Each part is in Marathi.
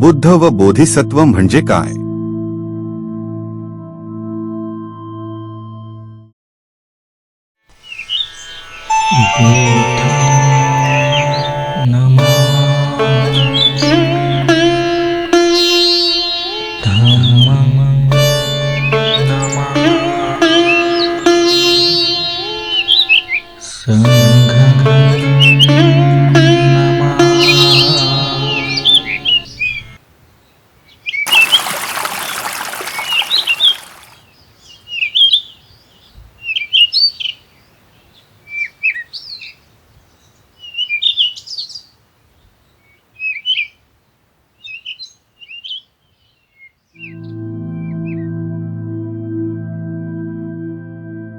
बुद्ध व बोधिसत्व म्हणजे काय?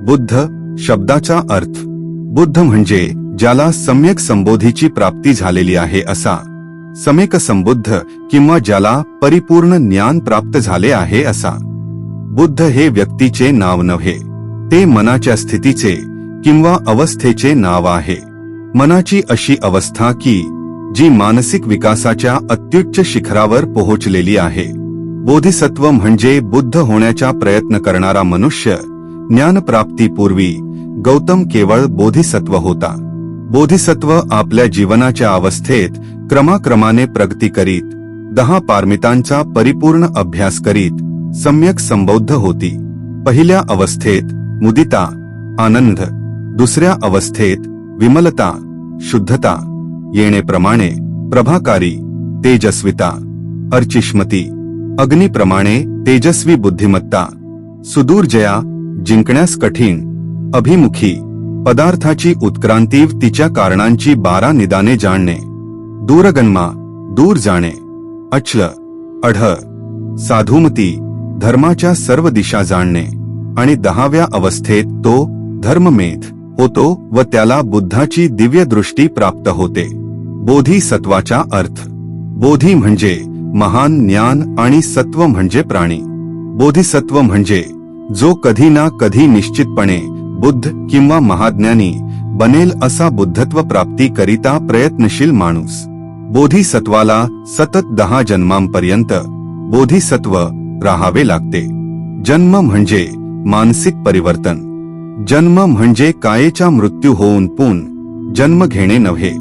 बुद्ध शब्दाचा अर्थ. बुद्ध म्हणजे ज्याला सम्यक संबोधीची प्राप्ती झालेली आहे असा. समेक संबुद्ध किंवा ज्याला परिपूर्ण ज्ञान प्राप्त झाले आहे असा. बुद्ध हे व्यक्तीचे नाव नव्हे. ते मनाच्या स्थितीचे किंवा अवस्थेचे नाव आहे. मनाची अशी अवस्था की जी मानसिक विकासाच्या अत्युच्च शिखरावर पोहोचलेली आहे. बोधिसत्व म्हणजे बुद्ध होण्याचा प्रयत्न करणारा मनुष्य ज्ञानप्राप्तीपूर्वी गौतम केवळ बोधिसत्व होता. बोधिसत्व आपल्या जीवनाच्या अवस्थेत क्रमाक्रमाने प्रगती करीत दहा पारमितांचा परिपूर्ण अभ्यास करीत सम्यक संबौद्ध होती. पहिल्या अवस्थेत मुदिता आनंद दुसऱ्या अवस्थेत विमलता शुद्धता येणेप्रमाणे प्रभाकारी तेजस्विता अर्चिष्मती अग्निप्रमाणे तेजस्वी बुद्धिमत्ता सुदूर्जया जिंकण्यास कठीण अभिमुखी पदार्थाची उत्क्रांती तिच्या कारणांची बारा निदाने जाणणे दूरगन्मा दूर जाणे अचल अढ साधुमती धर्माच्या सर्व दिशा जाणणे आणि दहाव्या अवस्थेत तो धर्ममेध होतो व त्याला बुद्धाची दिव्य दृष्टी प्राप्त होते. बोधी सत्वाचा अर्थ बोधी म्हणजे महान ज्ञान आणि सत्व म्हणजे प्राणी. बोधिसत्व म्हणजे जो कधी ना कधी निश्चितपणे बुद्ध किंवा महाज्ञानी बनेल असा बुद्धत्व प्राप्ती करिता प्रयत्नशील माणूस. बोधिसत्वाला सतत दहा जन्मांपर्यंत बोधिसत्व राहावे लागते. जन्म म्हणजे मानसिक परिवर्तन. जन्म म्हणजे कायेचा मृत्यू होऊन पुन जन्म घेणे नव्हे.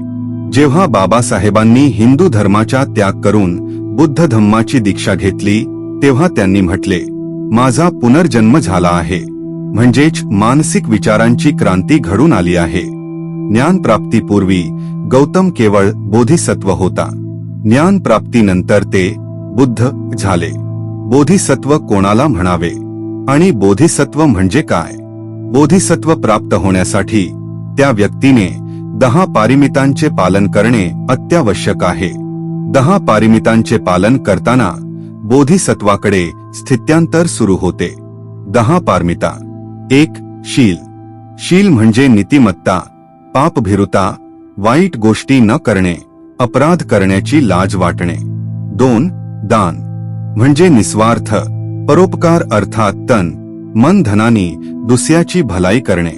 जेव्हा बाबासाहेबांनी हिंदू धर्माचा त्याग करून बुद्ध धम्माची दीक्षा घेतली तेव्हा त्यांनी म्हटले माझा पुनर्जन्म झाला आहे. म्हणजेच मानसिक विचारांची क्रांती घडून आली आहे. ज्ञानप्राप्तीपूर्वी गौतम केवळ बोधिसत्व होता. ज्ञानप्राप्तीनंतर ते बुद्ध झाले. बोधिसत्व कोणाला म्हणावे? आणि बोधिसत्व म्हणजे काय? बोधिसत्व प्राप्त होण्यासाठी त्या व्यक्तीने दहा पारिमितांचे पालन करणे अत्यावश्यक आहे. दहा पारिमितांचे पालन करताना बोधिसत्वाकडे स्थित्यांतर सुरू होते. दहा पारमिता. एक शील. शील म्हणजे नीतिमत्ता पापभिरुता वाईट गोष्टी न करणे अपराध करण्याची लाज वाटणे. दोन दान. म्हणजे निस्वार्थ परोपकार अर्थात तन मन धनानी दुसऱ्याची भलाई करणे.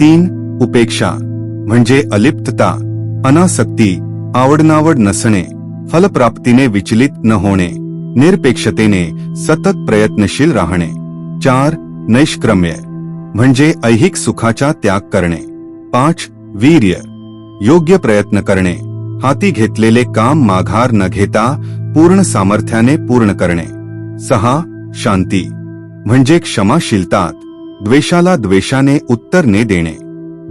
तीन उपेक्षा. म्हणजे अलिप्तता अनासक्ती आवडनावड नसणे फलप्राप्तीने विचलित न होणे. निरपेक्षतेने सतत प्रयत्नशील राहणे. चार नैष्क्रम्य म्हणजे ऐहिक सुखाचा त्याग करणे. पाच वीर्य योग्य प्रयत्न करणे. हाती घेतलेले काम माघार न घेता पूर्ण सामर्थ्याने पूर्ण करणे. सहा शांती म्हणजे क्षमाशीलतात. द्वेषाला द्वेषाने उत्तर ने देणे.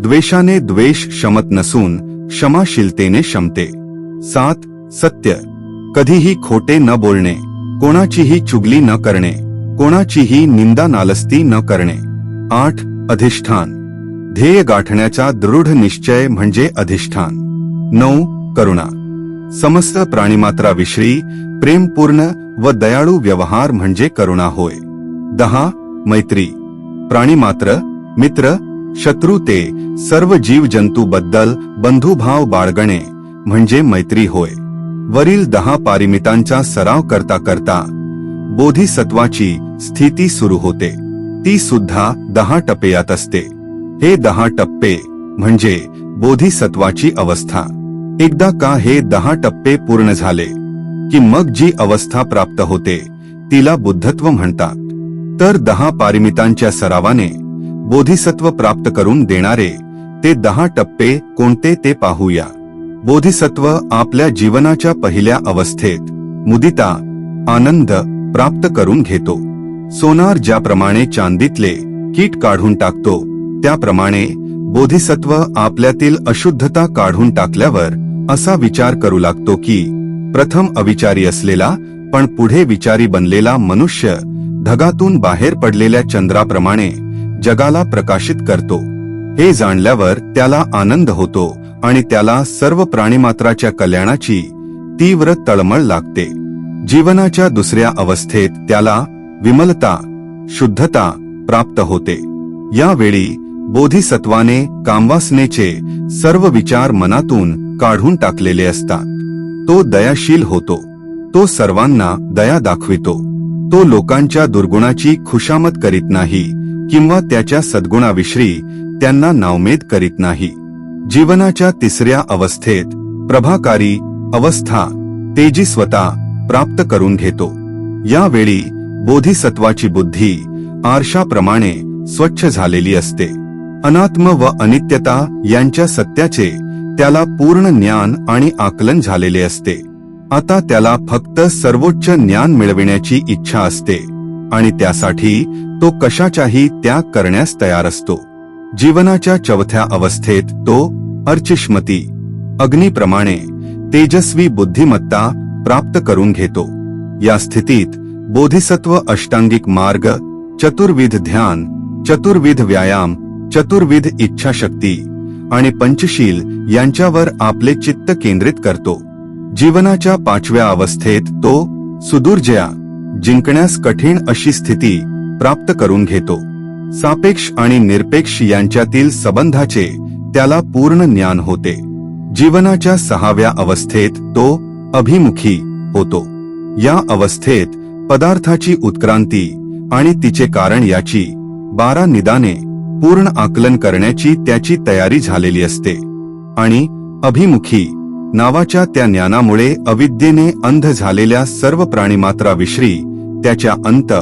द्वेषाने द्वेष शमत नसून क्षमाशीलतेने शमते. सात सत्य कधीही खोटे न बोलणे. कोणाचीही चुगली न करणे कोणाचीही निंदा नालस्ती न करणे. आठ अधिष्ठान. ध्येय गाठण्याचा दृढ निश्चय म्हणजे अधिष्ठान. नऊ करुणा. समस्त प्राणीमात्राविषयी प्रेमपूर्ण व दयाळू व्यवहार म्हणजे करुणा होय. दहा मैत्री. प्राणीमात्र मित्र शत्रू ते सर्व जीवबद्दल बंधुभाव बाळगणे म्हणजे मैत्री होय. वरील दहा पारिमितांचा सराव करता करता बोधिसत्वाची स्थिती सुरू होते. ती सुद्धा दहा टप्प्यात असते. हे दहा टप्पे म्हणजे बोधिसत्वाची अवस्था. एकदा का हे दहा टप्पे पूर्ण झाले की मग जी अवस्था प्राप्त होते तिला बुद्धत्व म्हणतात. तर दहा पारिमितांच्या सरावाने बोधिसत्व प्राप्त करून देणारे ते दहा टप्पे कोणते ते पाहूया. बोधिसत्व आपल्या जीवनाच्या पहिल्या अवस्थेत मुदिता आनंद प्राप्त करून घेतो. सोनार ज्याप्रमाणे चांदीतले कीट काढून टाकतो त्याप्रमाणे बोधिसत्व आपल्यातील अशुद्धता काढून टाकल्यावर असा विचार करू लागतो की प्रथम अविचारी असलेला पण पुढे विचारी बनलेला मनुष्य ढगातून बाहेर पडलेल्या चंद्राप्रमाणे जगाला प्रकाशित करतो. हे जाणल्यावर त्याला आनंद होतो आणि त्याला सर्व प्राणीमात्राच्या कल्याणाची तीव्र तळमळ लागते. जीवनाच्या दुसऱ्या अवस्थेत त्याला विमलता शुद्धता प्राप्त होते. यावेळी बोधिसत्वाने कामवासनेचे सर्व विचार मनातून काढून टाकलेले असतात. तो दयाशील होतो. तो सर्वांना दया दाखवितो. तो लोकांच्या दुर्गुणाची खुशामत करीत नाही किंवा त्याच्या सद्गुणाविषयी त्यांना नावमेद करीत नाही. जीवनाच्या तिसऱ्या अवस्थेत प्रभाकारी अवस्था तेजिस्वता प्राप्त करून घेतो. यावेळी बोधिसत्वाची बुद्धी आरशाप्रमाणे स्वच्छ झालेली असते. अनात्म व अनित्यता यांच्या सत्याचे त्याला पूर्ण ज्ञान आणि आकलन झालेले असते. आता त्याला फक्त सर्वोच्च ज्ञान मिळविण्याची इच्छा असते आणि त्यासाठी तो कशाच्याही त्याग करण्यास तयार असतो. जीवनाच्या चौथ्या अवस्थेत तो अर्चिष्मती. अग्निप्रमाणे तेजस्वी बुद्धिमत्ता प्राप्त करून घेतो. या स्थितीत बोधिसत्व अष्टांगिक मार्ग चतुर्विध ध्यान चतुर्विध व्यायाम चतुर्विध इच्छाशक्ती आणि पंचशील यांच्यावर आपले चित्त केंद्रित करतो. जीवनाच्या पाचव्या अवस्थेत तो सुदुर्जया जिंकण्यास कठीण अशी स्थिती प्राप्त करून घेतो. सापेक्ष आणि निरपेक्ष यांच्यातील संबंधाचे त्याला पूर्ण ज्ञान होते. जीवनाच्या सहाव्या अवस्थेत तो अभिमुखी होतो. या अवस्थेत पदार्थाची उत्क्रांती आणि तिचे कारण याची बारा निदाने पूर्ण आकलन करण्याची त्याची तयारी झालेली असते. आणि अभिमुखी नावाच्या त्या ज्ञानामुळे अविद्येने अंध झालेल्या सर्व प्राणीमात्राविषयी त्याच्या अंत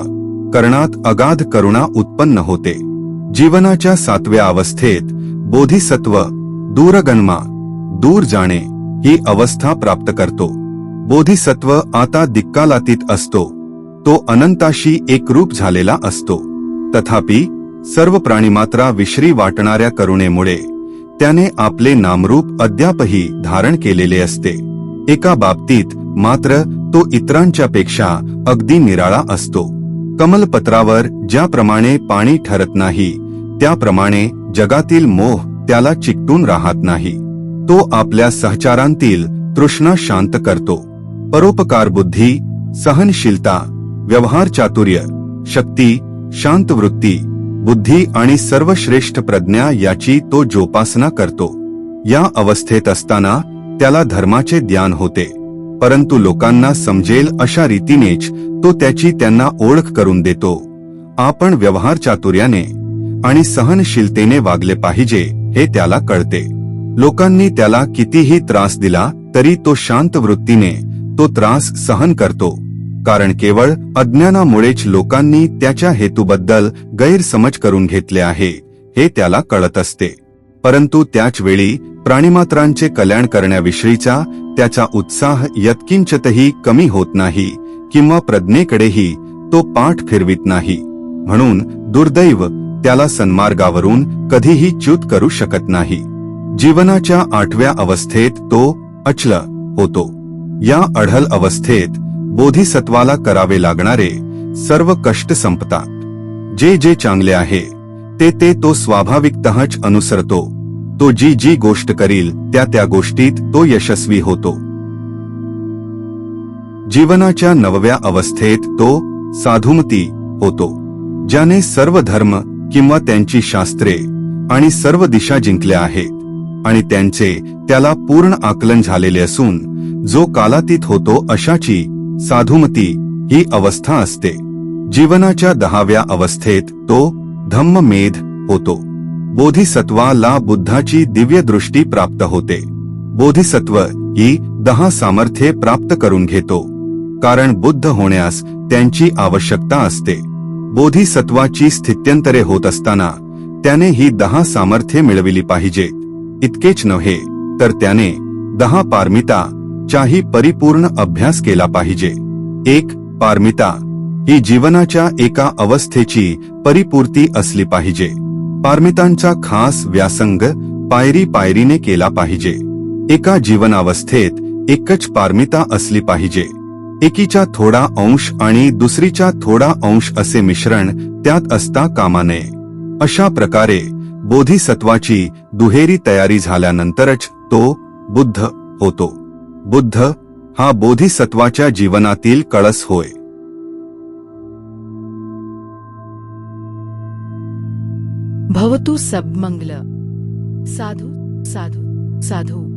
कर्णात अगाध करुणा उत्पन्न होते. जीवनाच्या सातव्या अवस्थेत बोधिसत्व दूरगणमा दूर जाणे ही अवस्था प्राप्त करतो. बोधिसत्व आता दिक्कालातीत असतो. तो अनंताशी एकरूप झालेला असतो. तथापि सर्व प्राणीमात्रा विश्री वाटणाऱ्या करुणेमुळे त्याने आपले नामरूप अद्यापही धारण केलेले असते. एका बाबतीत मात्र तो इतरांच्या पेक्षा अगदी निराळा असतो. कमलपत्रावर ज्याप्रमाणे पाणी ठरत नाही त्याप्रमाणे जगातील मोह त्याला चिकटून राहत नाही. तो आपल्या सहचारांतील तृष्णा शांत करतो. परोपकार बुद्धी सहनशीलता व्यवहार चातुर्य शक्ती शांत वृत्ती बुद्धी आणि सर्वश्रेष्ठ प्रज्ञा याची तो जोपासना करतो. या अवस्थेत असताना त्याला धर्माचे ज्ञान होते. परंतु लोकांना समजेल अशा रीतीनेच तो त्याची त्यांना ओळख करून देतो. आपण व्यवहार चातुर्याने आणि सहनशीलतेने वागले पाहिजे हे त्याला कळते. लोकांनी त्याला कितीही त्रास दिला तरी तो शांत वृत्तीने तो त्रास सहन करतो. कारण केवळ अज्ञानामुळेच लोकांनी त्याच्या हेतूबद्दल गैरसमज करून घेतले आहे हे त्याला कळत असते. परंतु त्याच वेळी प्राणीमात्रांचे कल्याण करण्याविषयीचा त्याचा उत्साह यत्किंचतही कमी होत नाही किंवा प्रज्ञेकडेही तो पाठ फिरवित नाही. म्हणून दुर्दैव त्याला सन्मार्गावरून कधीही च्युत करू शकत नाही. जीवनाच्या आठव्या अवस्थेत तो अचल होतो. या अढल अवस्थेत बोधिसत्वाला करावे लागणारे सर्व कष्ट संपतात. जे जे चांगले आहे ते ते तो स्वाभाविकतःच अनुसरतो. तो जी जी गोष्ट करील त्या त्या गोष्टीत तो यशस्वी होतो. जीवनाच्या नवव्या अवस्थेत तो साधुमती होतो ज्याने सर्व धर्म किंवा त्यांची शास्त्रे आणि सर्व दिशा जिंकल्या आहेत आणि त्यांचे त्याला पूर्ण आकलन झालेले असून जो कालातीत होतो अशाची साधुमती ही अवस्था असते. जीवनाच्या दहाव्या अवस्थेत तो धम्ममेध होतो. बोधिसत्वाला बुद्धाची दिव्य दृष्टी प्राप्त होते. बोधिसत्व ही दहा सामर्थ्ये प्राप्त करून घेतो. कारण बुद्ध होण्यास त्यांची आवश्यकता असते. बोधिसत्वाची स्थित्यंतरे होत असताना त्याने ही दहा सामर्थ्ये मिळविली पाहिजेत इतकेच नव्हे तर त्याने दहा पारमिता चाही परिपूर्ण अभ्यास केला पाहिजे. एक पारमिता ही जीवनाच्या एका अवस्थेची परिपूर्ती असली पाहिजे. पारमितांचा खास व्यासंग पायरी पायरीने केला पाहिजे. एका जीवनावस्थेत एकच पारमिता असली पाहिजे. एकीचा थोडा अंश आणि दुसरीचा थोडा अंश असे मिश्रण त्यात असता कामा नये. अशा प्रकारे बोधिसत्वाची दुहेरी तयारी झाल्यानंतरच तो बुद्ध होतो. बुद्ध हा बोधिसत्वाच्या जीवनातील कळस होय. भवतु सबमंगल साधु साधु साधू।